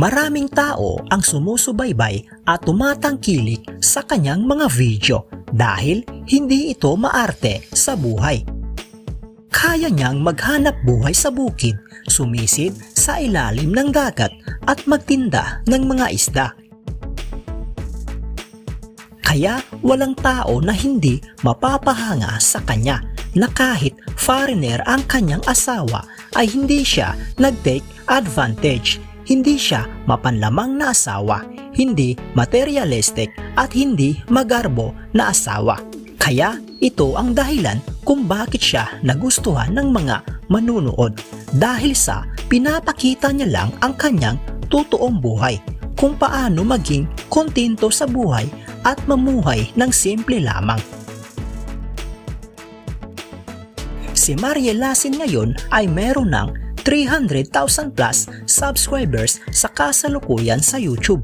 Maraming tao ang sumusubaybay at tumatangkilik sa kanyang mga video dahil hindi ito maarte sa buhay. Kaya niyang maghanap buhay sa bukid, sumisid sa ilalim ng dagat at magtinda ng mga isda. Kaya walang tao na hindi mapapahanga sa kanya na kahit foreigner ang kanyang asawa ay hindi siya nag-take advantage. Hindi siya mapanlamang na asawa, hindi materialistic at hindi magarbo na asawa. Kaya ito ang dahilan kung bakit siya nagustuhan ng mga manunood dahil sa pinapakita niya lang ang kanyang totoong buhay kung paano maging kontento sa buhay at mamuhay ng simple lamang. Si Mariel Lasin ngayon ay meron ng 300,000 plus subscribers sa kasalukuyan sa YouTube.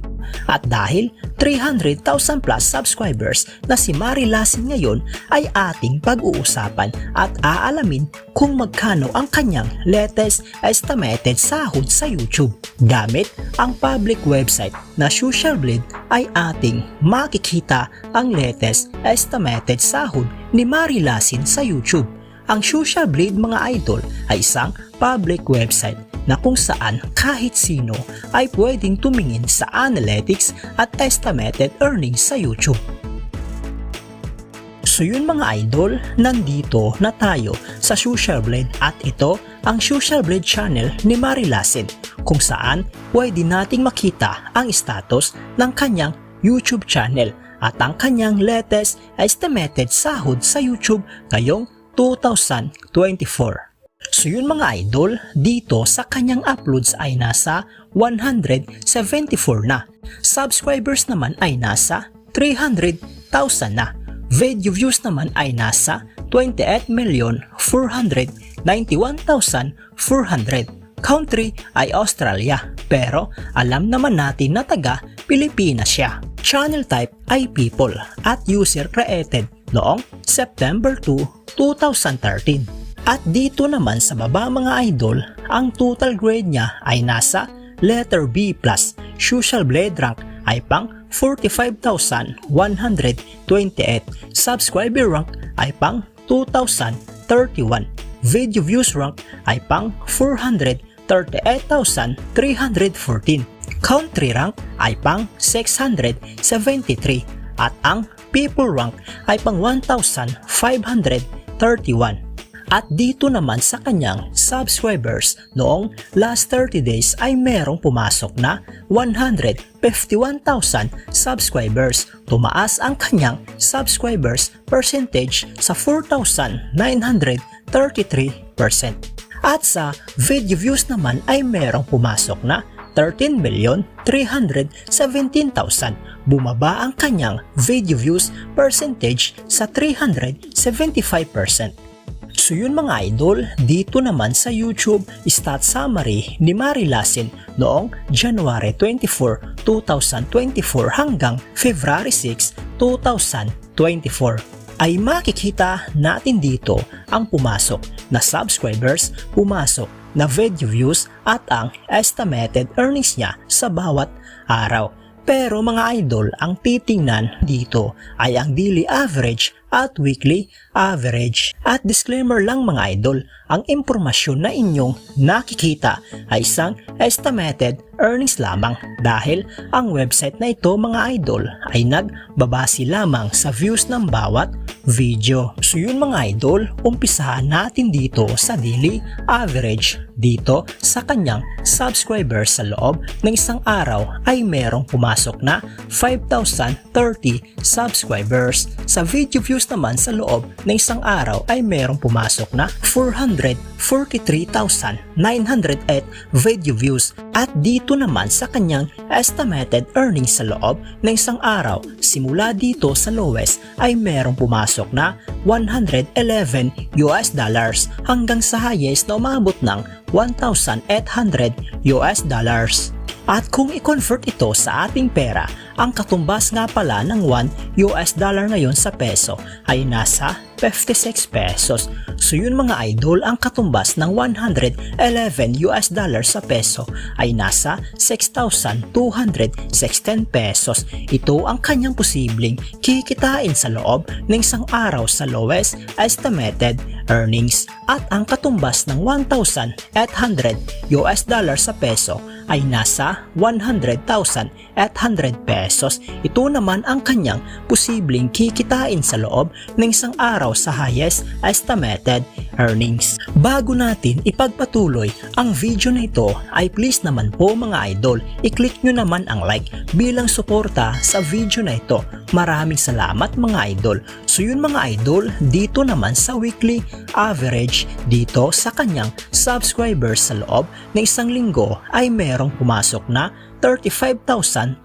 At dahil 300,000 plus subscribers na si Mari Lasin ngayon ay ating pag-uusapan at aalamin kung magkano ang kanyang latest estimated sahod sa YouTube. Gamit ang public website na Social Blade ay ating makikita ang latest estimated sahod ni Mari Lasin sa YouTube. Ang Social Blade mga idol ay isang public website na kung saan kahit sino ay pwedeng tumingin sa analytics at estimated earnings sa YouTube. So yun mga idol, nandito na tayo sa Social Blade at ito ang Social Blade channel ni Mari Lasin kung saan pwede nating makita ang status ng kanyang YouTube channel at ang kanyang latest estimated sahod sa YouTube ngayong 2024. So yun mga idol, dito sa kanyang uploads ay nasa 174 na. Subscribers naman ay nasa 300,000 na. Video views naman ay nasa 28,491,400. Country ay Australia, pero alam naman natin na taga Pilipinas siya. Channel type ay people at user created noong September 2, 2013. At dito naman sa baba mga idol, ang total grade niya ay nasa letter B+. Social Blade rank ay pang 45,128. Subscriber rank ay pang 2,031. Video views rank ay pang 438,314. Country rank ay pang 673 at ang people rank ay pang 1,531. At dito naman sa kanyang subscribers noong last 30 days ay merong pumasok na 151,000 subscribers. Tumaas ang kanyang subscribers percentage sa 4,933%. At sa video views naman ay merong pumasok na 13,317,000. Bumaba ang kanyang video views percentage sa 375%. So yun mga idol, dito naman sa YouTube stat summary ni Mari Lasin noong January 24, 2024 hanggang February 6, 2024 ay makikita natin dito ang pumasok na subscribers, pumasok na video views at ang estimated earnings niya sa bawat araw. Pero mga idol, ang titingnan dito ay ang daily average at weekly average. At disclaimer lang mga idol, ang impormasyon na inyong nakikita ay isang estimated earnings lamang dahil ang website na ito mga idol ay nagbabase lamang sa views ng bawat video. So yun mga idol, umpisahan natin dito sa daily average. Dito sa kanyang subscribers sa loob ng isang araw ay merong pumasok na 5,030 subscribers. Sa video views naman sa loob ng isang araw ay merong pumasok na 443,908 video views at dito naman sa kanyang estimated earnings sa loob ng isang araw simula dito sa lowest ay merong pumasok na 111 US dollars hanggang sa highest na umabot ng 1,800 US dollars. At kung i-convert ito sa ating pera ang katumbas nga pala ng 1 US dollar ngayon sa peso ay nasa 56 pesos. So yun mga idol, ang katumbas ng 111 US dollar sa peso ay nasa 6,216 pesos. Ito ang kanyang posibleng kikitain sa loob ng isang araw sa lowest estimated earnings at ang katumbas ng 1,800 US dollar sa peso ay nasa 100,800 pesos. Ito naman ang kanyang posibleng kikitain sa loob ng isang araw sa highest estimated earnings. Bago natin ipagpatuloy ang video na ito ay please naman po mga idol, i-click nyo naman ang like bilang suporta sa video na ito. Maraming salamat mga idol. So yun mga idol, dito naman sa weekly average dito sa kanyang subscribers sa loob ng isang linggo ay merong pumasok na 35,200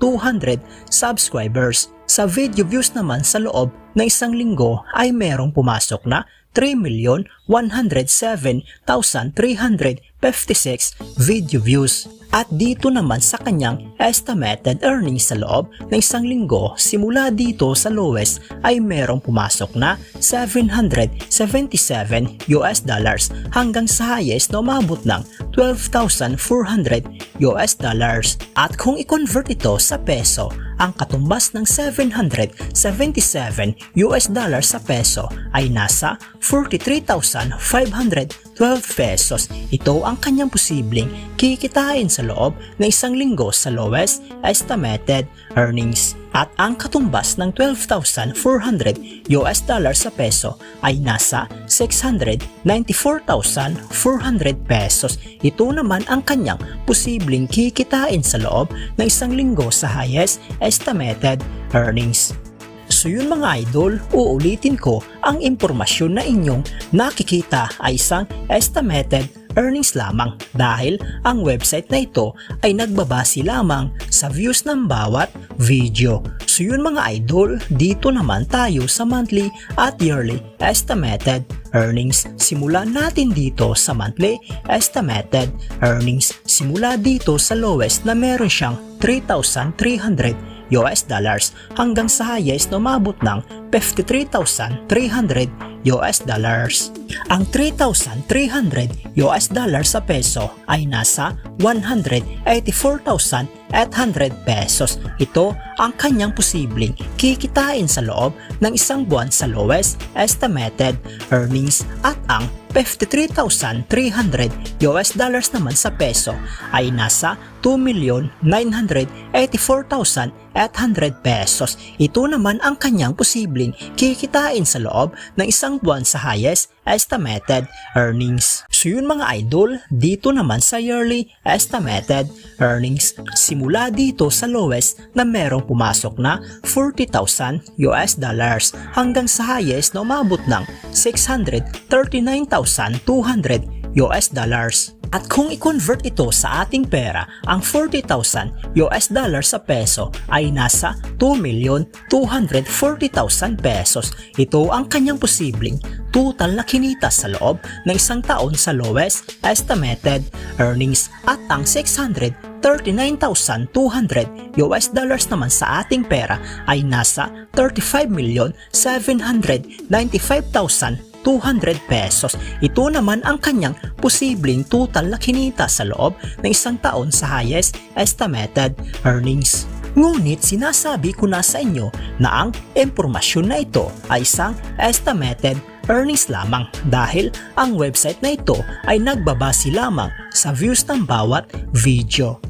subscribers. Sa video views naman sa loob ng isang linggo ay merong pumasok na 3,107,356 video views. At dito naman sa kanyang estimated earnings sa loob ng isang linggo simula dito sa lowest ay merong pumasok na 777 US dollars hanggang sa highest na umabot ng 12,400 US dollars. At kung i-convert ito sa peso, ang katumbas ng 777 US dollars sa peso ay nasa 43,512 pesos. Ito ang kanyang posibleng kikitain sa loob ng isang linggo sa lowest estimated earnings. At ang katumbas ng 12,400 US dollars sa peso ay nasa 694,400 pesos. Ito naman ang kanyang posibleng kikitain sa loob ng isang linggo sa highest estimated earnings. So yun mga idol, uulitin ko ang impormasyon na inyong nakikita ay isang estimated earnings lamang dahil ang website na ito ay nagbabase lamang sa views ng bawat video. So yun mga idol, dito naman tayo sa monthly at yearly estimated earnings. Simulan natin dito sa monthly estimated earnings. Simula dito sa lowest na meron siyang 3,300 US dollars hanggang sa highest na umabot ng 53,300 US dollars. Ang 3,300 US dollars sa peso ay nasa 184,800 pesos. Ito ang kanyang posibleng kikitain sa loob ng isang buwan sa lowest estimated earnings at ang 53,300 US dollars naman sa peso ay nasa 2,984,800 pesos. Ito naman ang kanyang posibleng kikitain sa loob ng isang buwan sa highest estimated earnings. So yun mga idol, dito naman sa yearly estimated earnings. Simula dito sa lowest na merong pumasok na 40,000 US dollars hanggang sa highest na umabot ng 639,200 US dollars. At kung i-convert ito sa ating pera, ang 40,000 US dollars sa peso ay nasa 2,240,000 pesos. Ito ang kanyang posibleng total na kinita sa loob ng isang taon sa lowest estimated earnings at ang 600 39,200 US dollars naman sa ating pera ay nasa 35,795,200 pesos. Ito naman ang kanyang posibleng total na kinita sa loob ng isang taon sa highest estimated earnings. Ngunit sinasabi ko na sa inyo na ang impormasyon na ito ay isang estimated earnings lamang dahil ang website na ito ay nagbabase lamang sa views ng bawat video.